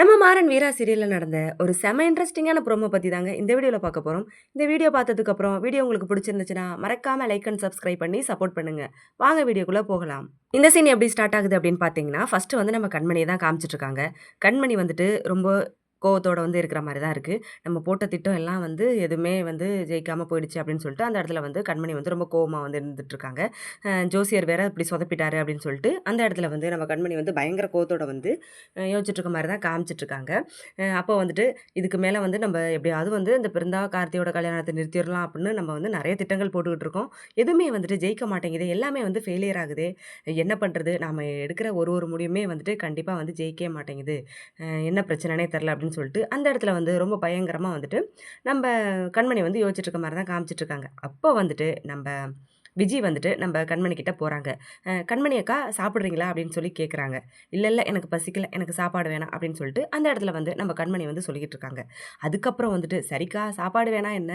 நம்ம மாறன் வீரா சீரியலில் நடந்த ஒரு செம இன்ட்ரெஸ்டிங்கான ப்ரோமோ பற்றி தாங்க இந்த வீடியோவில் பார்க்க போகிறோம் இந்த வீடியோ பார்த்ததுக்கப்புறம் வீடியோ உங்களுக்கு பிடிச்சிருந்துச்சுன்னா மறக்காமல் லைக் அண்ட் சப்ஸ்கிரைப் பண்ணி சப்போர்ட் பண்ணுங்க. வாங்க வீடியோக்குள்ளே போகலாம். இந்த சீன் எப்படி ஸ்டார்ட் ஆகுது அப்படின்னு பார்த்தீங்கன்னா ஃபஸ்ட்டு வந்து நம்ம கண்மணியை தான் காமிச்சிட்ருக்காங்க கண்மணி வந்துட்டு ரொம்ப கோவத்தோடு வந்து இருக்கிற மாதிரி தான் இருக்குது நம்ம போட்ட திட்டம் எல்லாம் வந்து எதுவுமே வந்து ஜெயிக்காமல் போயிடுச்சு அப்படின்னு சொல்லிட்டு அந்த இடத்துல வந்து கண்மணி வந்து ரொம்ப கோவமாக வந்து இருந்துட்டுருக்காங்க ஜோசியர் வேற இப்படி சொதப்பிட்டாரு அப்படின்னு சொல்லிட்டு அந்த இடத்துல வந்து நம்ம கண்மணி வந்து பயங்கர கோவத்தோட வந்து யோசிச்சுட்ருக்க மாதிரி தான் காமிச்சிட்ருக்காங்க அப்போ வந்துட்டு இதுக்கு மேலே வந்து நம்ம எப்படியாவது வந்து இந்த பிருந்தா கார்த்தியோட கல்யாணத்தை நிறுத்திடலாம் அப்படின்னு நம்ம வந்து நிறைய திட்டங்கள் போட்டுக்கிட்டு இருக்கோம். எதுவுமே வந்துட்டு ஜெயிக்க மாட்டேங்குது எல்லாமே வந்து ஃபெயிலியர் ஆகுது என்ன பண்ணுறது நாம் எடுக்கிற ஒரு ஒரு முடிவுமே வந்துட்டு கண்டிப்பாக வந்து ஜெயிக்கவே மாட்டேங்குது. என்ன பிரச்சனைனே தெரில அப்படின்னு அப்படின்னு சொல்லிட்டு அந்த இடத்துல வந்து ரொம்ப பயங்கரமாக வந்துட்டு நம்ம கண்மணி வந்து யோசிச்சுட்டு இருக்க மாதிரி தான் காமிச்சிட்ருக்காங்க அப்போ வந்துட்டு நம்ம விஜய் வந்துட்டு நம்ம கண்மணி கிட்ட போகிறாங்க கண்மணி அக்கா சாப்பிட்றீங்களா? அப்படின்னு சொல்லி கேட்குறாங்க இல்லை இல்லை எனக்கு பசிக்கல. எனக்கு சாப்பாடு வேணாம். அப்படின்னு சொல்லிட்டு அந்த இடத்துல வந்து நம்ம கண்மணி வந்து சொல்லிக்கிட்டு இருக்காங்க. அதுக்கப்புறம் வந்துட்டு சரிக்கா சாப்பாடு வேணாம் என்ன?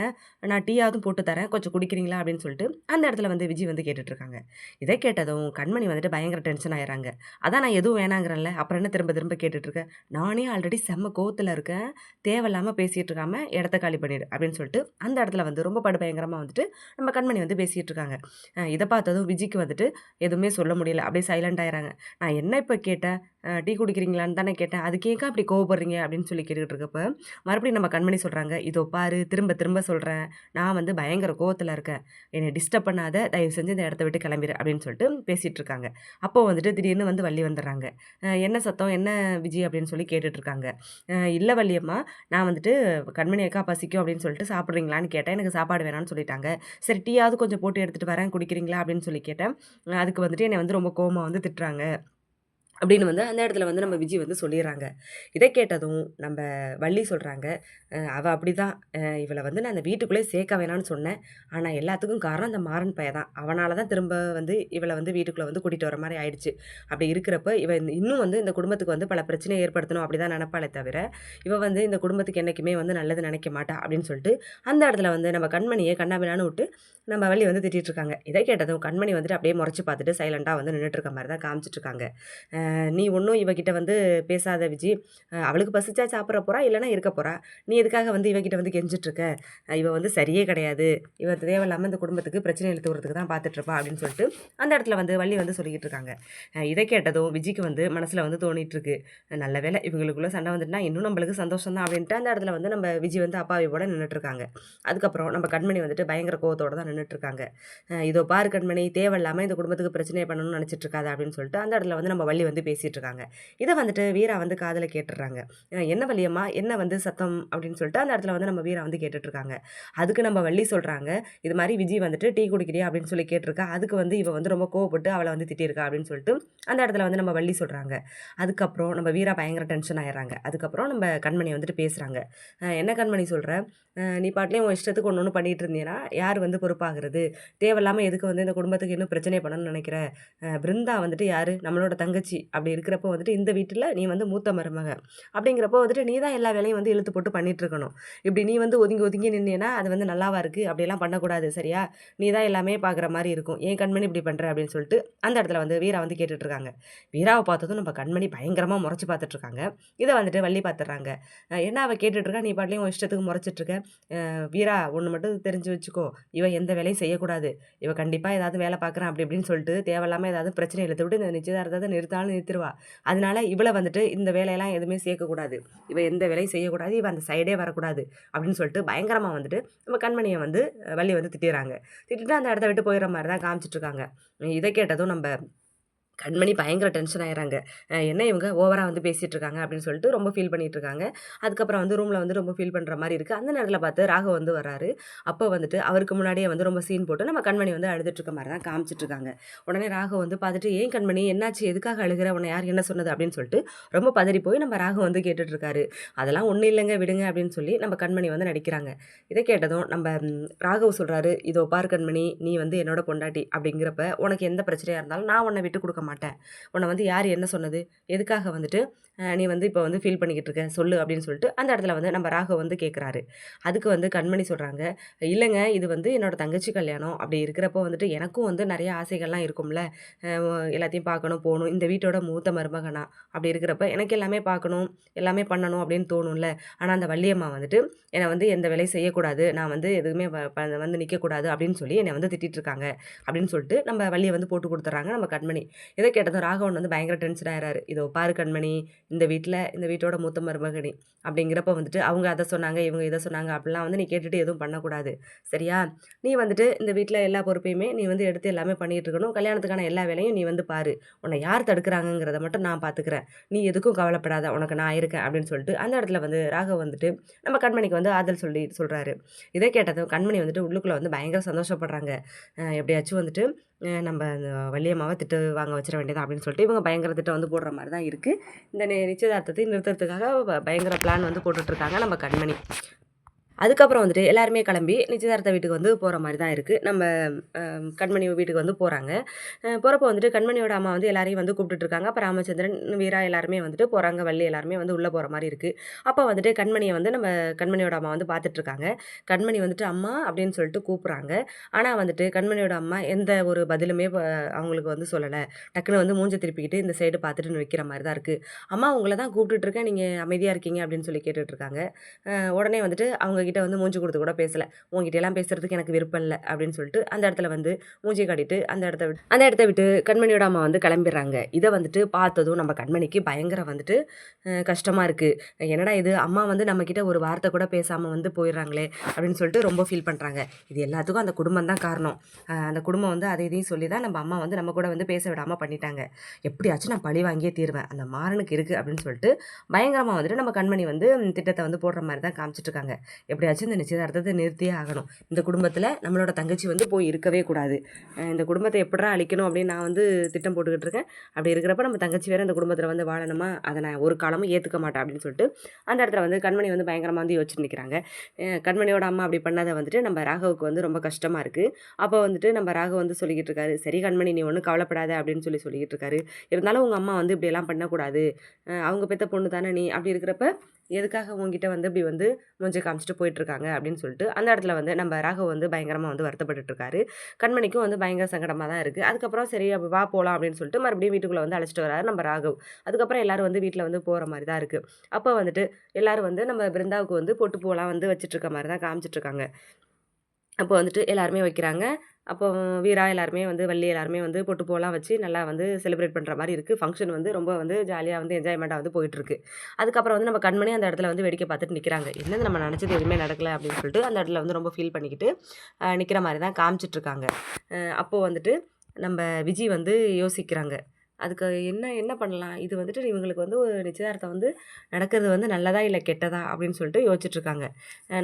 நான் டீயாவது போட்டு தரேன். கொஞ்சம் குடிக்கிறீங்களா? அப்படின்னு சொல்லிட்டு அந்த இடத்துல வந்து விஜய் வந்து கேட்டுட்ருக்காங்க இதை கேட்டதும் கண்மணி வந்துட்டு பயங்கர டென்ஷன் ஆயிடுறாங்க. அதான் நான் எதுவும் வேணாங்கிறேன்ல. அப்புறம் என்ன திரும்ப திரும்ப கேட்டுட்ருக்கேன் நானே ஆல்ரெடி செம்ம கோவத்தில் இருக்கேன். தேவையில்லாமல் பேசிகிட்டு இருக்காமல் இடத்த காலி பண்ணிடு. அப்படின்னு சொல்லிட்டு அந்த இடத்துல வந்து ரொம்ப படுபயங்கரமாக வந்துட்டு நம்ம கண்மணி வந்து பேசிகிட்டு இருக்காங்க. இதை பார்த்ததும் விஜிக்கு வந்துட்டு எதுவுமே சொல்ல முடியல. அப்படியே சைலண்ட் ஆகிறாங்க நான் என்ன இப்போ கேட்டேன்? டீ குடிக்கிறீங்களான்னு தானே கேட்டேன். அதுக்கு ஏக்கா அப்படி கோவப்படுறீங்க? அப்படின்னு சொல்லி கேட்டுக்கிட்டு இருக்கப்ப மறுபடியும் நம்ம கண்மணி சொல்கிறாங்க இதோ பாரு திரும்ப திரும்ப சொல்கிறேன் நான் வந்து பயங்கர கோவத்தில் இருக்கேன். என்னை டிஸ்டர்ப் பண்ணாத. தயவு செஞ்சு இந்த இடத்த விட்டு கிளம்பிடு அப்படின்னு சொல்லிட்டு பேசிகிட்டு இருக்காங்க. அப்போ வந்துட்டு திடீர்னு வந்து வள்ளி வந்துடுறாங்க. என்ன சத்தம்? என்ன விஜய் அப்படின்னு சொல்லி கேட்டுட்ருக்காங்க இல்லை வள்ளியம்மா நான் வந்துட்டு கண்மணி அக்கா பசிக்கும். அப்படின்னு சொல்லிட்டு சாப்பிட்றீங்களான்னு கேட்டேன். எனக்கு சாப்பாடு வேணாம்னு சொல்லிட்டாங்க. சரி டீயாவது கொஞ்சம் போட்டு எடுத்துகிட்டு வரேன் குடிக்கிறீங்களா அப்படின்னு சொல்லி கேட்டேன். அதுக்கு வந்துட்டு என்னை வந்து ரொம்ப கோமா வந்து திட்டுறாங்க. அப்படின்னு வந்து அந்த இடத்துல வந்து நம்ம விஜய் வந்து சொல்லிடுறாங்க. இதை கேட்டதும் நம்ம வள்ளி சொல்கிறாங்க அவள் அப்படி தான் இவளை வந்து நான் அந்த வீட்டுக்குள்ளே சேர்க்க வேணான்னு சொன்னேன். ஆனால் எல்லாத்துக்கும் காரணம் அந்த மாறன் பைய தான். அவனால தான் திரும்ப வந்து இவளை வந்து வீட்டுக்குள்ளே வந்து கூட்டிகிட்டு வர மாதிரி ஆயிடுச்சு. அப்படி இருக்கிறப்ப இவன் இன்னும் வந்து இந்த குடும்பத்துக்கு வந்து பல பிரச்சனையை ஏற்படுத்தணும் அப்படி தான் நினப்பாளே தவிர இவள் வந்து இந்த குடும்பத்துக்கு என்றைக்குமே வந்து நல்லது நினைக்க மாட்டா அப்படின்னு சொல்லிட்டு அந்த இடத்துல வந்து நம்ம கண்மணியை கண்ணாபினான்னு விட்டு நம்ம வள்ளி வந்து திட்டிகிட்ருக்காங்க இதை கேட்டதும் கண்மணி வந்துட்டு அப்படியே முறைச்சி பார்த்துட்டு சைலண்டாக வந்து நின்றுட்டு இருக்க மாதிரி தான் காமிச்சிட்ருக்காங்க நீ ஒன்றும் இவகிட்ட வந்து பேசாத விஜி. அவளுக்கு பசிச்சா சாப்பிட்ற போறா இல்லைன்னா இருக்க போறா. நீ எதுக்காக வந்து இவகிட்ட வந்து கெஞ்சிட்ருக்க இவ வந்து சரியே கிடையாது. இவ தேவையில்லாமல் இந்த குடும்பத்துக்கு பிரச்சனை இழுத்து விடுறதுக்கு தான் பார்த்துட்ருப்பா அப்படின்னு சொல்லிட்டு அந்த இடத்துல வந்து வள்ளி வந்து சொல்லிக்கிட்டு இருக்காங்க. இதை கேட்டதும் விஜிக்கு வந்து மனசில் வந்து தோணிட்டு இருக்கு. நல்ல வேலை இவங்களுக்குள்ள சண்டை வந்துட்டுனா இன்னும் நம்மளுக்கு சந்தோஷம் தான் அப்படின்ட்டு அந்த இடத்துல வந்து நம்ம விஜய் வந்து அப்பாவியோட நின்றுட்டு இருக்காங்க. அதுக்கப்புறம் நம்ம கண்மணி வந்துட்டு பயங்கர கோவத்தோடு தான் நின்றுட்டுருக்காங்க இதோ பாரு கண்மணி தேவையில்லாமல் இந்த குடும்பத்துக்கு பிரச்சனையை பண்ணணும்னு நினச்சிட்டு இருக்காது அப்படின்னு சொல்லிட்டு அந்த இடத்துல வந்து நம்ம வள்ளி வந்து பேசிட்டு இருக்காங்க இதை வந்துட்டு வீரா வந்து காதில் கேட்டுடுறாங்க. என்ன வழியம்மா என்ன வந்து சத்தம்? அப்படின்னு சொல்லிட்டு அந்த இடத்துல வந்து நம்ம வீரா வந்து கேட்டுட்ருக்காங்க. அதுக்கு நம்ம வள்ளி சொல்கிறாங்க இது மாதிரி விஜய் வந்துட்டு டீ குடிக்கிறியா? அப்படின்னு சொல்லி கேட்டிருக்கா. அதுக்கு வந்து இவ வந்து ரொம்ப கோவப்பட்டு அவளை வந்து திட்டியிருக்கா அப்படின்னு சொல்லிட்டு அந்த இடத்துல வந்து நம்ம வள்ளி சொல்கிறாங்க அதுக்கப்புறம் நம்ம வீரா பயங்கர டென்ஷன் ஆயிடுறாங்க. அதுக்கப்புறம் நம்ம கண்மணி வந்துட்டு பேசுகிறாங்க என்ன கண்மணி சொல்கிற நீ பாட்டிலையும் உன் இஷ்டத்துக்கு ஒன்று ஒன்று பண்ணிகிட்டு இருந்தீங்கன்னா யார் வந்து பொறுப்பாகிறது? தேவையில்லாமல் எதுக்கு வந்து இந்த குடும்பத்துக்கு இன்னும் பிரச்சனை பண்ணணும்னு நினைக்கிற? பிருந்தா வந்துட்டு யார்? நம்மளோட தங்கச்சி. அப்படி இருக்கிறப்போ வந்துட்டு இந்த வீட்டில் நீ வந்து மூத்த மருமக. அப்படிங்கிறப்போ வந்துட்டு நீ தான் எல்லா வேலையும் வந்து இழுத்து போட்டு பண்ணிகிட்ருக்கணும் இருக்கணும் இப்படி நீ வந்து ஒதுங்கி ஒதுங்கி நின்னேன்னா அது வந்து நல்லாவா இருக்குது அப்படியெல்லாம் பண்ணக்கூடாது சரியா? நீ தான் எல்லாமே பார்க்குற மாதிரி இருக்கும். ஏன் கண்மணி இப்படி பண்ணுற அப்படின்னு சொல்லிட்டு அந்த இடத்துல வந்து வீரா வந்து கேட்டுட்ருக்காங்க வீராவை பார்த்ததும் நம்ம கண்மணி பயங்கரமாக முறைச்சி பார்த்துட்ருக்காங்க இதை வந்துட்டு வள்ளி பார்த்துட்றாங்க. என்ன அவள் கேட்டுட்ருக்கா நீ பாட்டிலையும் உன் இஷ்டத்துக்கு முறைச்சிட்ருக்க வீரா ஒன்று மட்டும் தெரிஞ்சு வச்சுக்கோ. இவ எந்த வேலையும் செய்யக்கூடாது. இவ கண்டிப்பாக ஏதாவது வேலை பார்க்குறான் அப்படி இப்படின்னு சொல்லிட்டு தேவையில்லாமல் ஏதாவது பிரச்சனை இழுத்து விட்டு இந்த நிச்சயதார்த்தத்தை நிறுத்தாலும் நிறுத்திடுவா அதனால இவளை வந்துட்டு இந்த வேலையெல்லாம் எதுவுமே சேர்க்கக்கூடாது. இவ எந்த வேலையும் செய்யக்கூடாது. இவ அந்த சைடே வரக்கூடாது அப்படின்னு சொல்லிட்டு பயங்கரமாக வந்துட்டு நம்ம கண்மணியை வந்து வள்ளி வந்து திட்டிடுறாங்க. திட்டிட்டு அந்த இடத்த விட்டு போயிடுற மாதிரி தான் காமிச்சிட்டு இருக்காங்க. இதை கேட்டதும் நம்ம கண்மணி பயங்கர டென்ஷன் ஆயிடுறாங்க என்ன இவங்க ஓவராக வந்து பேசிகிட்டு இருக்காங்க அப்படின்னு சொல்லிட்டு ரொம்ப ஃபீல் பண்ணிகிட்டு இருக்காங்க அதுக்கப்புறம் வந்து ரூமில் வந்து ரொம்ப ஃபீல் பண்ணுற மாதிரி இருக்குது அந்த நேரத்தில் பார்த்து ராகவ் வந்து வராரு அப்போ வந்துட்டு அவருக்கு முன்னாடியே வந்து ரொம்ப சீன் போட்டு நம்ம கண்மணி வந்து அழுதுட்டுருக்க மாதிரி தான் காமிச்சிட்ருக்காங்க உடனே ராகவ் வந்து பார்த்துட்டு ஏன் கண்மணி? என்னாச்சு? எதுக்காக அழுகிற? உன்னை யார் என்ன சொன்னது? அப்படின்னு சொல்லிட்டு ரொம்ப பதறி போய் நம்ம ராகவ் வந்து கேட்டுட்ருக்காரு அதெல்லாம் ஒன்றும் இல்லைங்க விடுங்க அப்படின்னு சொல்லி நம்ம கண்மணி வந்து நடிக்கிறாங்க. இதை கேட்டதும் நம்ம ராகவ் சொல்கிறாரு இதோ பார் கண்மணி நீ வந்து என்னோட பொண்டாட்டி அப்படிங்கிறப்ப உனக்கு எந்த பிரச்சனையாக இருந்தாலும் நான் உன்னை விட்டு கொடுக்க மாட்டேன். உன்னை வந்து யார் என்ன சொன்னது? எதுக்காக வந்துட்டு நீ வந்து இப்போ வந்து ஃபீல் பண்ணிக்கிட்டு இருக்க? சொல்லு அப்படின்னு சொல்லிட்டு அந்த இடத்துல வந்து நம்ம ராக வந்து கேட்குறாரு அதுக்கு வந்து கண்மணி சொல்கிறாங்க இல்லைங்க இது வந்து என்னோடய தங்கச்சி கல்யாணம். அப்படி இருக்கிறப்போ வந்துட்டு எனக்கும் வந்து நிறைய ஆசைகள்லாம் இருக்கும்ல. எல்லாத்தையும் பார்க்கணும் போகணும். இந்த வீட்டோட மூத்த மருமகனா? அப்படி இருக்கிறப்ப எனக்கு எல்லாமே பார்க்கணும் எல்லாமே பண்ணணும் அப்படின்னு தோணும்ல. ஆனால் அந்த வள்ளியம்மா வந்துட்டு என்னை வந்து எந்த வேலையும் செய்யக்கூடாது. நான் வந்து எதுவுமே வந்து நிற்கக்கூடாது அப்படின்னு சொல்லி என்னை வந்து திட்டிட்டு இருக்காங்க. அப்படின்னு சொல்லிட்டு நம்ம வள்ளியை வந்து போட்டு கொடுத்துட்றாங்க நம்ம கண்மணி. இதை கேட்டதும் ராகவன் வந்து பயங்கர டென்ஷன் ஆயிடுறாரு இதோ பாரு கண்மணி இந்த வீட்டில் இந்த வீட்டோட மூத்த மருமகனி அப்படிங்கிறப்ப வந்துட்டு அவங்க அதை சொன்னாங்க இவங்க இதை சொன்னாங்க அப்படிலாம் வந்து நீ கேட்டுட்டு எதுவும் பண்ணக்கூடாது. சரியா? நீ வந்துட்டு இந்த வீட்டில் எல்லா பொறுப்பையுமே நீ வந்து எடுத்து எல்லாமே பண்ணிகிட்டு இருக்கணும். கல்யாணத்துக்கான எல்லா வேலையும் நீ வந்து பாரு. உன்னை யார் தடுக்கிறாங்கங்கிறத மட்டும் நான் பார்த்துக்கிறேன் நீ எதுக்கும் கவலைப்படாத உனக்கு நான் இருக்கேன் அப்படின்னு சொல்லிட்டு அந்த இடத்துல வந்து ராகவ் வந்துட்டு நம்ம கண்மணிக்கு வந்து ஆதல் சொல்லி சொல்கிறாரு இதை கேட்டதும் கண்மணி வந்துட்டு உள்ளுக்குள்ளே வந்து பயங்கர சந்தோஷப்படுறாங்க. எப்படியாச்சும் வந்துட்டு நம்ம அந்த வள்ளியம்மாவை திட்டு வாங்க வச்சிட வேண்டியது அப்படின்னு சொல்லிட்டு இவங்க பயங்கர திட்டம் வந்து போடுற மாதிரி தான் இருக்குது இந்த நிச்சயதார்த்தத்தை நிறுத்துறதுக்காக பயங்கர பிளான் வந்து போட்டுட்ருக்காங்க நம்ம கண்மணி. அதுக்கப்புறம் வந்துட்டு எல்லாருமே கிளம்பி நிச்சயதார்த்த வீட்டுக்கு வந்து போகிற மாதிரி தான் இருக்குது நம்ம கண்மணி வீட்டுக்கு வந்து போகிறாங்க போகிறப்போ வந்துட்டு கண்மணியோட அம்மா வந்து எல்லாரையும் வந்து கூப்பிட்டுருக்காங்க இருக்காங்க. அப்போ ராமச்சந்திரன் வீரா எல்லாருமே வந்துட்டு போகிறாங்க வள்ளி எல்லாருமே வந்து உள்ளே போகிற மாதிரி இருக்குது அப்போ வந்துட்டு கண்மணியை வந்து நம்ம கண்மணியோட அம்மா வந்து பார்த்துட்ருக்காங்க கண்மணி வந்துட்டு அம்மா அப்படின்னு சொல்லிட்டு கூப்பிட்றாங்க. ஆனால் வந்துட்டு கண்மணியோட அம்மா எந்த ஒரு பதிலுமே அவங்களுக்கு வந்து சொல்லலை. டக்குன்னு வந்து மூஞ்ச திருப்பிக்கிட்டு இந்த சைடு பார்த்துட்டு வைக்கிற மாதிரி தான் இருக்குது அம்மா உங்களை தான் கூப்பிட்டுட்ருக்கேன் நீங்கள் அமைதியாக இருக்கீங்க அப்படின்னு சொல்லி கேட்டுட்ருக்காங்க உடனே வந்துட்டு அவங்க உங்ககிட்ட வந்து மூஞ்சி கொடுத்து கூட பேசலை. உங்ககிட்ட எல்லாம் பேசுறதுக்கு எனக்கு விருப்பம் இல்லை அப்படின்னு சொல்லிட்டு அந்த இடத்துல வந்து மூஞ்சி காட்டிட்டு அந்த இடத்த விட்டு அந்த இடத்த விட்டு கண்மணியோட அம்மா வந்து கிளம்பிடுறாங்க. இதை வந்துட்டு பார்த்ததும் நம்ம கண்மணிக்கு பயங்கர வந்துட்டு கஷ்டமாக கஷ்டமா இருக்கு. என்னடா இது? அம்மா வந்து நம்ம கிட்ட ஒரு வார்த்தை கூட பேசாம வந்து போயிடுறாங்களே அப்படின்னு சொல்லிட்டு ரொம்ப ஃபீல் பண்றாங்க. இது எல்லாத்துக்கும் அந்த குடும்பம் தான் காரணம். அந்த குடும்பம் வந்து அதை இதையும் சொல்லி தான் நம்ம அம்மா வந்து நம்ம கூட வந்து பேச விடாம பண்ணிட்டாங்க. எப்படியாச்சும் நான் பழி வாங்கியே தீருவேன். அந்த மாறனுக்கு இருக்கு அப்படின்னு சொல்லிட்டு பயங்கரமா வந்துட்டு நம்ம கண்மணி வந்து திட்டத்தை வந்து போடுற மாதிரி தான் காமிச்சிட்டு இருக்காங்க. எப்படியாச்சும் இந்த நிச்சயதார்த்தத்தை நிறுத்தியே ஆகணும். இந்த குடும்பத்தில் நம்மளோட தங்கச்சி வந்து போய் இருக்கவே கூடாது. இந்த குடும்பத்தை எப்படா அழிக்கணும் அப்படின்னு நான் வந்து திட்டம் போட்டுக்கிட்டு இருக்கேன். அப்படி இருக்கிறப்ப நம்ம தங்கச்சி வேறு இந்த குடும்பத்தில் வந்து வாழணுமா? அதை நான் ஒரு காலமும் ஏற்றுக்க மாட்டேன் அப்படின்னு சொல்லிட்டு அந்த இடத்துல வந்து கண்மணி வந்து பயங்கரமாக வந்து யோசிச்சு நிற்கிறாங்க கண்மணியோட அம்மா அப்படி பண்ணதை வந்துட்டு நம்ம ராகவுக்கு வந்து ரொம்ப கஷ்டமாக இருக்குது அப்போ வந்துட்டு நம்ம ராகவ் வந்து சொல்லிக்கிட்டு இருக்காரு சரி கண்மணி நீ ஒன்றும் கவலைப்படாத அப்படின்னு சொல்லி சொல்லிக்கிட்டு இருக்காரு. இருந்தாலும் உங்கள் அம்மா வந்து இப்படியெல்லாம் பண்ணக்கூடாது. அவங்க பெற்ற பொண்ணு தானே நீ? அப்படி இருக்கிறப்ப எதுக்காக உங்ககிட்ட வந்து இப்படி வந்து மூஞ்சை காமிச்சிட்டு போயிட்டுருக்காங்க அப்படின்னு சொல்லிட்டு அந்த இடத்துல வந்து நம்ம ராகவ் வந்து பயங்கரமாக வந்து வருத்தப்பட்டுருக்காரு கண்மணிக்கும் வந்து பயங்கர சங்கடமாக தான் இருக்குது அதுக்கப்புறம் சரி வா போகலாம் அப்படின்னு சொல்லிட்டு மறுபடியும் வீட்டுக்குள்ளே வந்து அழைச்சிட்டு வராரு நம்ம ராகவ். அதுக்கப்புறம் எல்லோரும் வந்து வீட்டில் வந்து போகிற மாதிரி தான் இருக்குது அப்போ வந்துட்டு எல்லாரும் வந்து நம்ம பிருந்தாவுக்கு வந்து பொட்டு போகலாம் வந்து வச்சிட்டு இருக்க மாதிரி தான் காமிச்சிட்ருக்காங்க அப்போ வந்துட்டு எல்லாருமே வைக்கிறாங்க. அப்போ வீரா எல்லாருமே வந்து வள்ளி எல்லாருமே வந்து பொட்டு போலாம் வச்சு நல்லா வந்து செலிப்ரேட் பண்ணுற மாதிரி இருக்குது ஃபங்க்ஷன் வந்து ரொம்ப வந்து ஜாலியாக வந்து என்ஜாய்மெண்ட்டாக வந்து போயிட்டுருக்கு. அதுக்கப்புறம் வந்து நம்ம கண்மணி அந்த இடத்துல வந்து வேடிக்கை பார்த்துட்டு நிற்கிறாங்க என்னது நம்ம நினச்சது எதுவுமே நடக்கலை அப்படின்னு சொல்லிட்டு அந்த இடத்துல வந்து ரொம்ப ஃபீல் பண்ணிக்கிட்டு நிற்கிற மாதிரி தான் காமிச்சிட்ருக்காங்க அப்போது வந்துட்டு நம்ம விஜய் வந்து யோசிக்கிறாங்க. அதுக்கு என்ன என்ன பண்ணலாம்? இது வந்துட்டு இவங்களுக்கு வந்து ஒரு நிச்சயதார்த்தம் வந்து நடக்கிறது வந்து நல்லதா இல்லை கெட்டதா அப்படின்னு சொல்லிட்டு யோசிச்சுட்ருக்காங்க.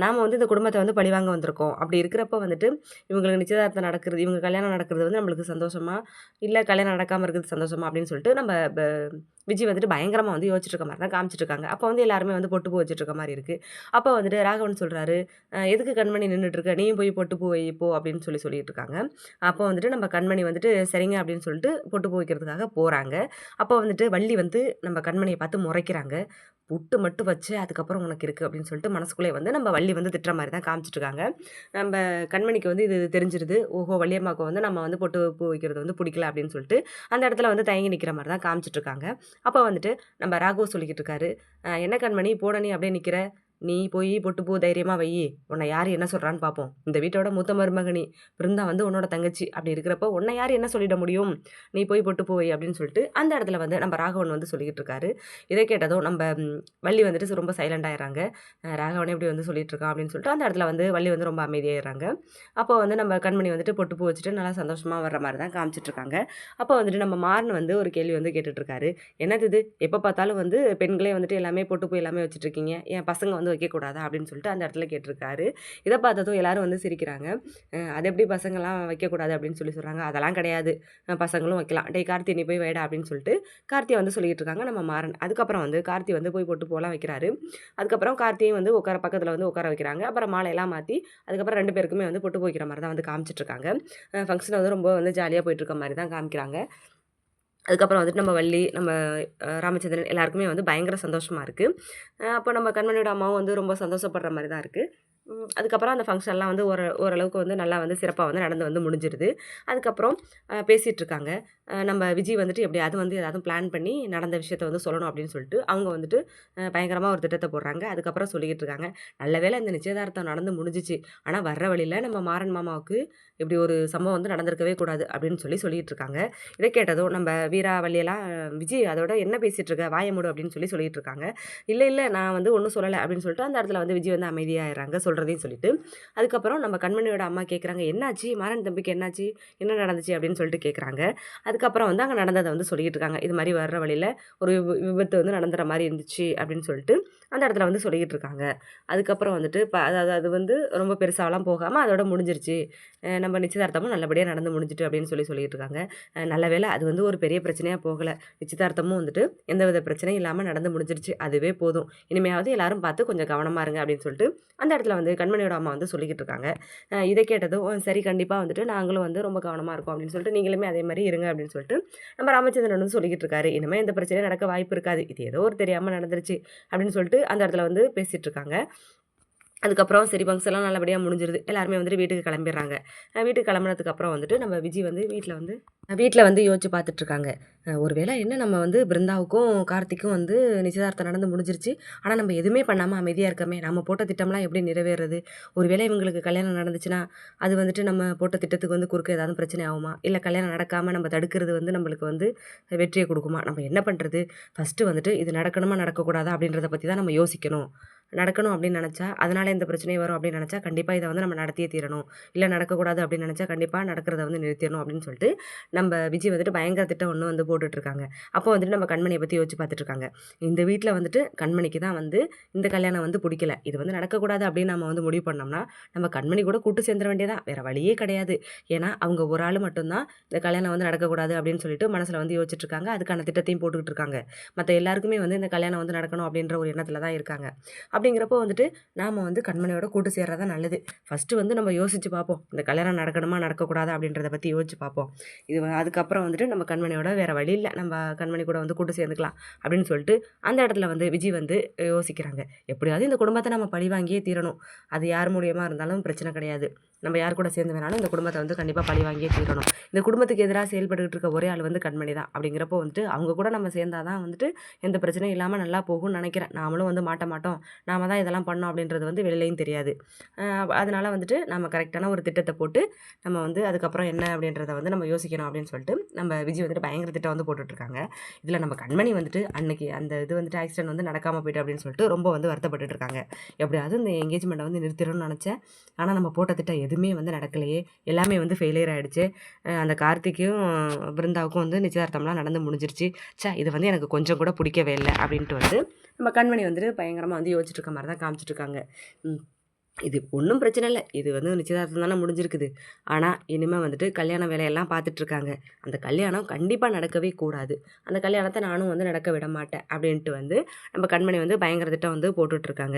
நாம் வந்து இந்த குடும்பத்தை வந்து பழிவாங்க வந்திருக்கோம். அப்படி இருக்கிறப்ப வந்துட்டு இவங்களுக்கு நிச்சயதார்த்தம் நடக்கிறது இவங்க கல்யாணம் நடக்கிறது வந்து நம்மளுக்கு சந்தோஷமா? இல்லை கல்யாணம் நடக்காமல் இருக்கிறது சந்தோஷமா? அப்படின்னு சொல்லிட்டு நம்ம விஜய் வந்துட்டு பயங்கரமாக வந்து யோசிச்சுட்டு இருக்க மாதிரி தான் காமிச்சிருக்காங்க அப்போ வந்து எல்லாருமே வந்து பொட்டு பூ வச்சுட்டு மாதிரி இருக்குது அப்போ வந்துட்டு ராகவன் சொல்கிறாரு எதுக்கு கண்மணி நின்றுட்டு இருக்க நீயும் போய் பொட்டு பூ வை போ அப்படின்னு சொல்லி சொல்லிட்டு இருக்காங்க அப்போ வந்துட்டு நம்ம கண்மணி வந்துட்டு சரிங்க அப்படின்னு சொல்லிட்டு பொட்டு பூ வைக்கிறதுக்காக போகிறாங்க அப்போ வந்துட்டு வள்ளி வந்து நம்ம கண்மணியை பார்த்து முறைக்கிறாங்க. புட்டு மட்டும் வச்சு அதுக்கப்புறம் உனக்கு இருக்குது அப்படின்னு சொல்லிட்டு மனசுக்குள்ளே வந்து நம்ம வள்ளி வந்து திட்டுற மாதிரி தான் காமிச்சிட்ருக்காங்க. நம்ம கண்மணிக்கு வந்து இது தெரிஞ்சிருது. ஓஹோ வள்ளியம்மாவுக்கு வந்து நம்ம வந்து பொட்டு பூ வைக்கிறது வந்து பிடிக்கல அப்படின்னு சொல்லிட்டு அந்த இடத்துல வந்து தயங்கி நிற்கிற மாதிரி தான் காமிச்சிட்டு இருக்காங்க அப்போ வந்துட்டு நம்ம ராகவ் சொல்லிக்கிட்டு இருக்காரு என்ன கண்மணி? போட அப்படியே நிற்கிற நீ போய் பொட்டு பூ தைரியமாக வை. உன்னை யார் என்ன சொல்கிறான்னு பார்ப்போம் இந்த வீட்டோட மூத்த மருமகனி பிருந்தா வந்து உன்னோட தங்கச்சி அப்படி இருக்கிறப்போ உன்னை யார் என்ன சொல்லிட முடியும்? நீ போய் பொட்டு பூ வை அப்படின்னு சொல்லிட்டு அந்த இடத்துல வந்து நம்ம ராகவன் வந்து சொல்லிக்கிட்டு இருக்காரு. இதை கேட்டதும் நம்ம வள்ளி வந்துட்டு ரொம்ப சைலண்ட் ஆயிடுறாங்க. அஹ் ராகவனே இப்படி வந்து சொல்லிட்டு இருக்கான் அப்படின்னு சொல்லிட்டு அந்த இடத்துல வந்து வள்ளி வந்து ரொம்ப அமைதியாகிறாங்க அப்போ வந்து நம்ம கண்மணி வந்துட்டு பொட்டு பூ வச்சுட்டு நல்லா சந்தோஷமாக வர்ற மாதிரி தான் காமிச்சிட்டு இருக்காங்க. அப்போ வந்துட்டு நம்ம மாறன் வந்து ஒரு கேள்வி வந்து கேட்டுட்ருக்காரு என்னது இது? எப்போ பார்த்தாலும் வந்து பெண்களே வந்துட்டு எல்லாமே பொட்டு பூ எல்லாமே வச்சுட்டு இருக்கீங்க. என் பசங்க வந்து வைக்கக்கூடாதா அப்படின்னு சொல்லிட்டு அந்த இடத்துல கேட்டிருக்காரு. இதை பார்த்ததும் எல்லாரும் வந்து சிரிக்கிறாங்க. அது எப்படி பசங்கள்லாம் வைக்கக்கூடாது அப்படின்னு சொல்லி சொல்கிறாங்க அதெல்லாம் கிடையாது. பசங்களும் வைக்கலாம். டேய் கார்த்தி நீ போய் வைடா அப்படின்னு சொல்லிட்டு கார்த்தியை வந்து சொல்லிட்டு இருக்காங்க. நம்ம மாறன். அதுக்கப்புறம் வந்து கார்த்தி வந்து போய் பொட்டு போகலாம் வைக்கிறாரு. அதுக்கப்புறம் கார்த்தியும் வந்து உட்கார பக்கத்தில் வந்து உட்கார வைக்கிறாங்க. அப்புறம் மாலையெல்லாம் மாற்றி அதுக்கப்புறம் ரெண்டு பேருக்குமே வந்து பொட்டு போய்க்கிற மாதிரி தான் வந்து காமிச்சிட்ருக்காங்க ஃபங்க்ஷன் வந்து ரொம்ப வந்து ஜாலியாக போயிட்டுருக்க மாதிரி தான் காமிக்கிறாங்க. அதுக்கப்புறம் வந்துட்டு நம்ம வள்ளி, நம்ம ராமச்சந்திரன் எல்லாருக்குமே வந்து பயங்கர சந்தோஷமாக இருக்குது அப்போ நம்ம கண்மணியோட அம்மாவும் வந்து ரொம்ப சந்தோஷப்படுற மாதிரி தான் இருக்குது அதுக்கப்புறம் அந்த ஃபங்க்ஷன்லாம் வந்து ஒரு ஓரளவுக்கு வந்து நல்லா வந்து சிறப்பாக வந்து நடந்து வந்து முடிஞ்சிருது. அதுக்கப்புறம் பேசிகிட்டு இருக்காங்க நம்ம விஜய் வந்துட்டு எப்படியாவது வந்து ஏதாவது பிளான் பண்ணி நடந்த விஷயத்த வந்து சொல்லணும் அப்படின்னு சொல்லிட்டு, அவங்க வந்துட்டு பயங்கரமாக ஒரு திட்டத்தை போடுறாங்க. அதுக்கப்புறம் சொல்லிக்கிட்டு இருக்காங்க. நல்ல வேளை இந்த நிச்சயதார்த்தம் நடந்து முடிஞ்சுச்சு. ஆனால் வர்ற வழியில் நம்ம மாறன் மாமாவுக்கு இப்படி ஒரு சம்பவம் வந்து நடந்திருக்கவே கூடாது அப்படின்னு சொல்லி சொல்லிகிட்டு இருக்காங்க. இதை கேட்டதும் நம்ம வீரா, வழியெல்லாம் விஜய் அதோட என்ன பேசிகிட்டு இருக்க? வாயமுடு அப்படின்னு சொல்லி சொல்லிகிட்டு இருக்காங்க. இல்லை இல்லை நான் வந்து ஒன்றும் சொல்லலை அப்படின்னு சொல்லிட்டு அந்த இடத்துல வந்து விஜய் வந்து அமைதியாயிடுறாங்க. சொல்கிறதையும் சொல்லிட்டு. அதுக்கப்புறம் நம்ம கண்மணியோட அம்மா கேட்குறாங்க, "என்னாச்சு? மாறன் தம்பிக்கு என்னாச்சு? என்ன நடந்துச்சு?" அப்படின்னு சொல்லிட்டு கேட்குறாங்க. அதுக்கப்புறம் வந்து அங்கே நடந்ததை வந்து சொல்லிகிட்டு இருக்காங்க. இது மாதிரி வர்ற வழியில் ஒரு விபத்து வந்து நடந்துற மாதிரி இருந்துச்சு அப்படின்னு சொல்லிட்டு, அந்த இடத்துல வந்து சொல்லிக்கிட்டு இருக்காங்க. அதுக்கப்புறம் வந்துட்டு ப அதாவது அது வந்து ரொம்ப பெருசாலாம் போகாமல் அதோட முடிஞ்சிருச்சு. நம்ம நிச்சயதார்த்தமும் நல்லபடியாக நடந்து முடிஞ்சுட்டு அப்படின்னு சொல்லி சொல்லிகிட்டு இருக்காங்க. நல்ல வேலை அது வந்து ஒரு பெரிய பிரச்சனையாக போகலை நிச்சயதார்த்தமும் வந்துட்டு எந்தவித பிரச்சனையும் இல்லாமல் நடந்து முடிஞ்சிருச்சு. அதுவே போதும். இனிமையாவது எல்லாரும் பார்த்து கொஞ்சம் கவனமா இருங்க அப்படின்னு சொல்லிட்டு, அந்த இடத்துல வந்து கண்மணியோட அம்மா வந்து சொல்லிக்கிட்டு இருக்காங்க. இதை கேட்டதும், சரி கண்டிப்பாக வந்துட்டு நாங்களும் வந்து ரொம்ப கவனமாக இருக்கோம்" அப்படின்னு சொல்லிட்டு, "நீங்களுமே அதே மாதிரி இருங்க" அப்படின்னு சொல்லிட்டு, நம்ம ராமச்சந்திரன் வந்து சொல்லிக்கிட்டு இருக்காரு. இனிமேல் எந்த பிரச்சனையும் நடக்க வாய்ப்பு இருக்காது. இது ஏதோ ஒரு தெரியாமல் நடந்துருச்சு அப்படின்னு சொல்லிட்டு அந்த இடத்துல வந்து பேசிட்டு இருக்காங்க. அதுக்கப்புறம் சரி ஃபங்க்ஷெல்லாம் நல்லபடியாக முடிஞ்சிருது. எல்லாருமே வந்துட்டு வீட்டுக்கு கிளம்பிடுறாங்க. வீட்டுக்கு கிளம்புனதுக்கப்புறம் வந்துட்டு நம்ம விஜி வந்து வீட்டில் வந்து வீட்டில் வந்து யோசிச்சு பார்த்துட்ருக்காங்க ஒருவேளை ஒரு வேளை என்ன நம்ம வந்து பிருந்தாவுக்கும், கார்த்திக்கும் வந்து நிச்சயதார்த்தம் நடந்து முடிஞ்சிருச்சு. ஆனால் நம்ம எதுவுமே பண்ணாமல் அமைதியாக இருக்கோமே! நம்ம போட்ட திட்டம்லாம் எப்படி நிறைவேறுறது? ஒரு வேளை இவங்களுக்கு கல்யாணம் நடந்துச்சுன்னா, அது வந்துட்டு நம்ம போட்ட திட்டத்துக்கு வந்து குறுக்க ஏதாவது பிரச்சனை ஆகுமா? இல்லை கல்யாணம் நடக்காமல் நம்ம தடுக்கிறது வந்து நம்மளுக்கு வந்து வெற்றியை கொடுக்குமா நம்ம என்ன பண்ணுறது ஃபர்ஸ்ட்டு வந்துட்டு இது நடக்கணுமா? நடக்கக்கூடாதா? அப்படின்றத பற்றி தான் நம்ம யோசிக்கணும். நடக்கணும் அப்படின்னு நினச்சா அதனால எந்த பிரச்சனையும் வரும் அப்படின்னு நினச்சா கண்டிப்பாக இதை வந்து நம்ம நடத்தியே தீரணும். இல்லை நடக்கக்கூடாது அப்படின்னு நினச்சா கண்டிப்பாக நடக்கிறத வந்து நிறுத்திடணும் அப்படின்னு சொல்லிட்டு, நம்ம விஜய் வந்துட்டு பயங்கர திட்டம் ஒன்று வந்து போட்டுட்ருக்காங்க அப்போ வந்துட்டு நம்ம கண்மணியை பற்றி யோசிச்சு பார்த்துட்ருக்காங்க இந்த வீட்டில் வந்துட்டு கண்மணிக்கு தான் வந்து இந்த கல்யாணம் வந்து பிடிக்கல இது வந்து நடக்கக்கூடாது அப்படின்னு நம்ம வந்து முடிவு பண்ணோம்னா, நம்ம கண்மணி கூட கூட்டு சேர்ந்துட வேண்டியதான். வேறு வழியே கிடையாது. ஏன்னா, அவங்க ஒரு ஆள் மட்டும்தான் இந்த கல்யாணம் வந்து நடக்கக்கூடாது அப்படின்னு சொல்லிட்டு மனசில் வந்து யோசிச்சுட்ருக்காங்க அதுக்கான திட்டத்தையும் போட்டுக்கிட்டு இருக்காங்க. மற்ற எல்லாருக்குமே வந்து இந்த கல்யாணம் வந்து நடக்கணும் அப்படின்ற ஒரு எண்ணத்தில் தான் இருக்காங்க. அப்படிங்கிறப்போ வந்துட்டு, நாம் வந்து கண்மணியோட கூட்டு சேர்றது தான் நல்லது. ஃபஸ்ட்டு வந்து நம்ம யோசிச்சு பார்ப்போம். இந்த கல்யாணம் நடக்கணுமா? நடக்கக்கூடாதா? அப்படின்றத பற்றி யோசிச்சு பார்ப்போம். இது அதுக்கப்புறம் வந்துட்டு நம்ம கண்மணியோட வேறு வழி இல்லை நம்ம கண்மணி கூட வந்து கூட்டு சேர்ந்துக்கலாம். அப்படின்னு சொல்லிட்டு, அந்த இடத்துல வந்து விஜய் வந்து யோசிக்கிறாங்க. எப்படியாவது இந்த குடும்பத்தை நம்ம பழி வாங்கியே தீரணும். அது யார் மூலியமாக இருந்தாலும் பிரச்சனை கிடையாது. நம்ம யார் கூட சேர்ந்து வேணாலும் இந்த குடும்பத்தை வந்து கண்டிப்பாக பழி வாங்கியே தீரணும். இந்த குடும்பத்துக்கு எதிராக செயல்பட்டுக்கிட்டு இருக்க ஒரே ஆள் வந்து கண்மணி தான். அப்படிங்கிறப்போ வந்துட்டு, அவங்க கூட நம்ம சேர்ந்தா தான் வந்துட்டு எந்த பிரச்சனையும் இல்லாமல் நல்லா போகும்னு நினைக்கிறேன் நாமளும் வந்து மாட்ட மாட்டோம். நாம தான் இதெல்லாம் பண்ணோம் அப்படின்றது வந்து வெளிலையும் தெரியாது. அதனால் வந்துட்டு நம்ம கரெக்டான ஒரு திட்டத்தை போட்டு, நம்ம வந்து அதுக்கப்புறம் என்ன அப்படின்றத வந்து நம்ம யோசிக்கணும் அப்படின்னு சொல்லிட்டு, நம்ம விஜய் வந்துட்டு பயங்கர திட்டம் வந்து போட்டுட்டுருக்காங்க. இதில் நம்ம கண்மணி வந்துட்டு அன்னைக்கு அந்த இது வந்துட்டு ஆக்சிடென்ட் வந்து நடக்காமல் போயிட்டு அப்படின்னு சொல்லிட்டு ரொம்ப வந்து வருத்தப்பட்டுட்டு இருக்காங்க. எப்படியாவது இந்த என்கேஜ்மெண்ட்டை வந்து நிறுத்திடணும்னு நினச்சேன் ஆனால் நம்ம போட்ட திட்டம் எதுவுமே வந்து நடக்கலையே! எல்லாமே வந்து ஃபெயிலியர் ஆகிடுச்சு அந்த கார்த்திக்கும், பிருந்தாவுக்கும் வந்து நிச்சயதார்த்தம்லாம் நடந்து முடிஞ்சிருச்சு. ச்சே! இது வந்து எனக்கு கொஞ்சம் கூட பிடிக்கவே இல்லை அப்படின்ட்டு வந்து நம்ம கண்மணி வந்துட்டு பயங்கரமாக வந்து யோசிச்சுட்டு இருக்க மாதிரி தான் காமிச்சிட்ருக்காங்க இது ஒன்றும் பிரச்சனை இல்லை இது வந்து நிச்சயதார்த்தம் தானே முடிஞ்சிருக்குது. ஆனால் இனிமேல் வந்துட்டு கல்யாண வேலையெல்லாம் பார்த்துட்ருக்காங்க அந்த கல்யாணம் கண்டிப்பாக நடக்கவே கூடாது. அந்த கல்யாணத்தை நானும் வந்து நடக்க விட மாட்டேன். அப்படின்ட்டு வந்து நம்ம கண்மணி வந்து பயங்கர திட்டம் வந்து போட்டுட்ருக்காங்க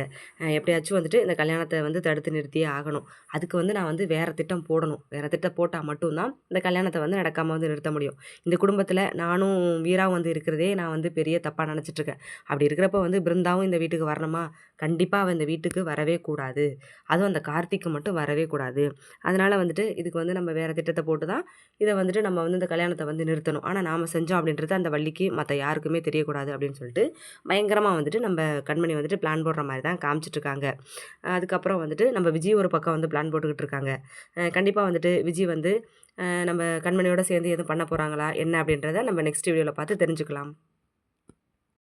எப்படியாச்சும் வந்துட்டு இந்த கல்யாணத்தை வந்து தடுத்து நிறுத்தியே ஆகணும். அதுக்கு வந்து நான் வந்து வேறு திட்டம் போடணும். வேறு திட்டம் போட்டால் மட்டும்தான் இந்த கல்யாணத்தை வந்து நடக்காமல் வந்து நிறுத்த முடியும். இந்த குடும்பத்தில் நானும் வீராவும் வந்து இருக்கிறதே நான் வந்து பெரிய தப்பாக நினச்சிட்ருக்கேன் அப்படி இருக்கிறப்ப வந்து பிருந்தாவும் இந்த வீட்டுக்கு வரணுமா? கண்டிப்பாக அவ இந்த வீட்டுக்கு வரவே கூடாது. அதுவும் அந்த கார்த்திக்கு மட்டும் வரவே கூடாது. அதனால் வந்துட்டு இதுக்கு வந்து நம்ம வேறு திட்டத்தை போட்டு தான், இதை வந்துட்டு நம்ம வந்து இந்த கல்யாணத்தை வந்து நிறுத்தணும். ஆனால் நாம் செஞ்சோம் அப்படின்றது அந்த வள்ளிக்கு, மற்ற யாருக்குமே தெரியக்கூடாது அப்படின்னு சொல்லிட்டு, பயங்கரமாக வந்துட்டு நம்ம கண்மணி வந்துட்டு பிளான் போடுற மாதிரி தான் காமிச்சிட்ருக்காங்க அதுக்கப்புறம் வந்துட்டு நம்ம விஜய் ஒரு பக்கம் வந்து பிளான் போட்டுக்கிட்டு இருக்காங்க. கண்டிப்பாக வந்துட்டு விஜய் வந்து நம்ம கண்மணியோட சேர்ந்து எதுவும் பண்ண போகிறாங்களா என்ன அப்படின்றத நம்ம நெக்ஸ்ட் வீடியோவில் பார்த்து தெரிஞ்சுக்கலாம்.